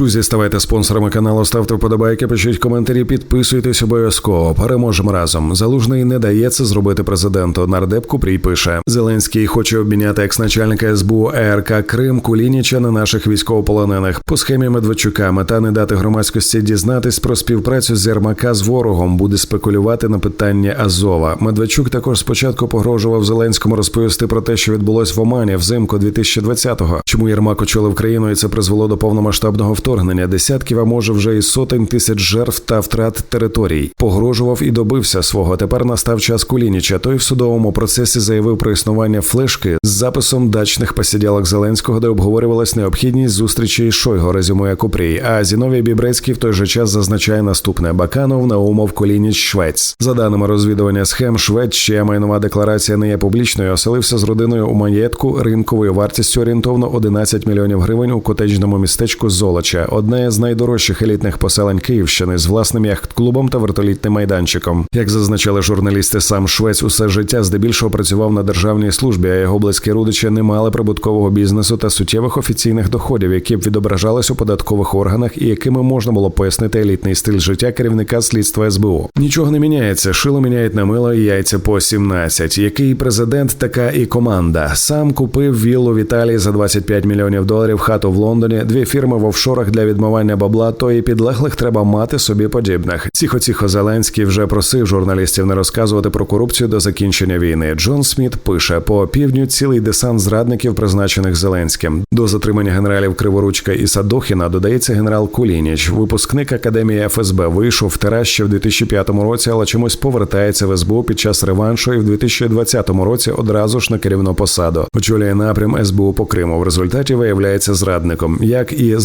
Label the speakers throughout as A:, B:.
A: Друзі, ставайте спонсорами каналу, ставте вподобайки, пишіть коментарі, підписуйтесь обов'язково. Переможемо разом. Залужний не дає це зробити президенту. Нардеп Купрій пише: Зеленський хоче обміняти екс-начальника СБУ ЕРК Крим Кулініча на наших військовополонених. По схемі Медведчука мета не дати громадськості дізнатись про співпрацю з Єрмака з ворогом. Буде спекулювати на питання Азова. Медведчук також спочатку погрожував Зеленському розповісти про те, що відбулось в Омані взимку 2020-го. Чому Єрмак очолив країну, і це призвело до повномасштабного вторгнення десятків, а може вже і сотень тисяч жертв та втрат територій. Погрожував і добився свого. Тепер настав час Кулініча. Той в судовому процесі заявив про існування флешки з записом дачних посіділок Зеленського, де обговорювалась необхідність зустрічі Шойго, резюмує Купрій. А Зіновій Бібрецький в той же час зазначає наступне: Баканов, Наумов, Кулініч, Швець. За даними розвідування схем, Швець, чия майнова декларація не є публічною, оселився з родиною у маєтку ринковою вартістю орієнтовно 11 мільйонів гривень у котеджному містечку Золоча, одне з найдорожчих елітних поселень Київщини з власним яхт-клубом та вертолітним майданчиком. Як зазначали журналісти, сам Швець усе життя здебільшого працював на державній службі, а його близькі родичі не мали прибуткового бізнесу та суттєвих офіційних доходів, які б відображались у податкових органах і якими можна було пояснити елітний стиль життя керівника слідства СБУ. Нічого не міняється. Шило міняють на мило і яйця по 17. Який президент, така і команда. Сам купив віллу в Італії за 25 мільйонів доларів, хату в Лондоні, дві фірми в офшорах для відмивання бабла. То і підлеглих треба мати собі подібних. Ціхо-ціхо Зеленський вже просив журналістів не розказувати про корупцію до закінчення війни. Джон Сміт пише по півдню цілий десант зрадників, призначених Зеленським. До затримання генералів Криворучка і Садохіна додається генерал Кулініч, випускник академії ФСБ. Вийшов в тираж ще в 2005 році, але чомусь повертається в СБУ під час реваншу і в 2020 році одразу ж на керівну посаду. Очолює напрям СБУ по Криму. В результаті виявляється зрадником. Як і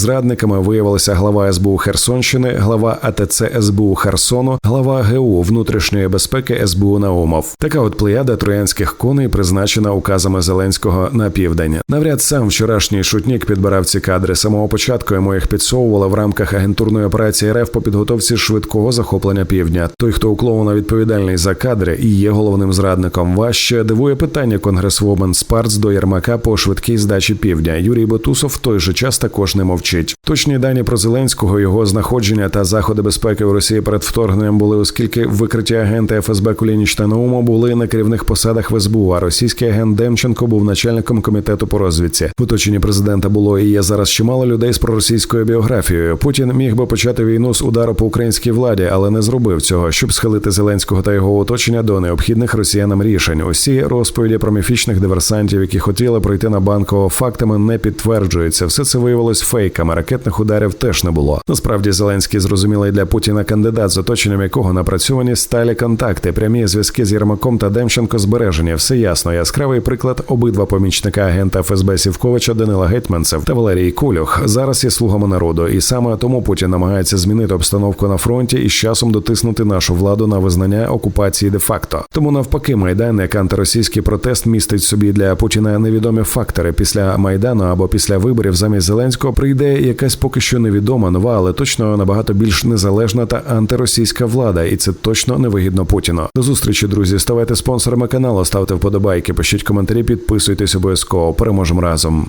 A: зрадниками виявилися глава СБУ Херсонщини, глава АТЦ СБУ Херсону, глава ГУ внутрішньої безпеки СБУ Наумов. Така от плеяда троянських коней призначена указами Зеленського на південь. Навряд сам вчорашній шутнік підбирав ці кадри. Самого початку йому їх підсовували в рамках агентурної операції РФ по підготовці швидкого захоплення півдня. Той, хто у клоуна відповідальний за кадри, і є головним зрадником. Вас ще дивує питання конгресвомен Спарц до Єрмака по швидкій здачі півдня. Юрій Ботусов в той же час також не мовчить. Точні дані про Зеленського, його знаходження та заходи безпеки у Росії перед вторгненням були, оскільки викриті агенти ФСБ Кулініч та Наумов були на керівних посадах в СБУ. А російський агент Демченко був начальником комітету по розвідці. В оточенні президента було і є зараз чимало людей з проросійською біографією. Путін міг би почати війну з удару по українській владі, але не зробив цього, щоб схилити Зеленського та його оточення до необхідних росіянам рішень. Усі розповіді про міфічних диверсантів, які хотіли пройти на банково фактами, не підтверджуються. Все це виявилось фейками. Ракетних ударів теж не було. Насправді Зеленський зрозумілий для Путіна кандидат, з оточенням якого напрацьовані сталі контакти, прямі зв'язки з Єрмаком та Демченко збережені. Все ясно. Яскравий приклад обидва помічника агента ФСБ Сівковича Данила Гетьманцев та Валерій Кулюх зараз є слугами народу, і саме тому Путін намагається змінити обстановку на фронті і з часом дотиснути нашу владу на визнання окупації де-факто. Тому навпаки, майдан як антиросійський протест містить собі для Путіна невідомі фактори. Після майдану або після виборів замість Зеленського прийде якась поки що невідома нова, але точно набагато більш незалежна та антиросійська влада, і це точно невигідно Путіну. До зустрічі, друзі. Ставайте спонсорами каналу, ставте вподобайки, пишіть коментарі, підписуйтесь обов'язково. Переможемо разом.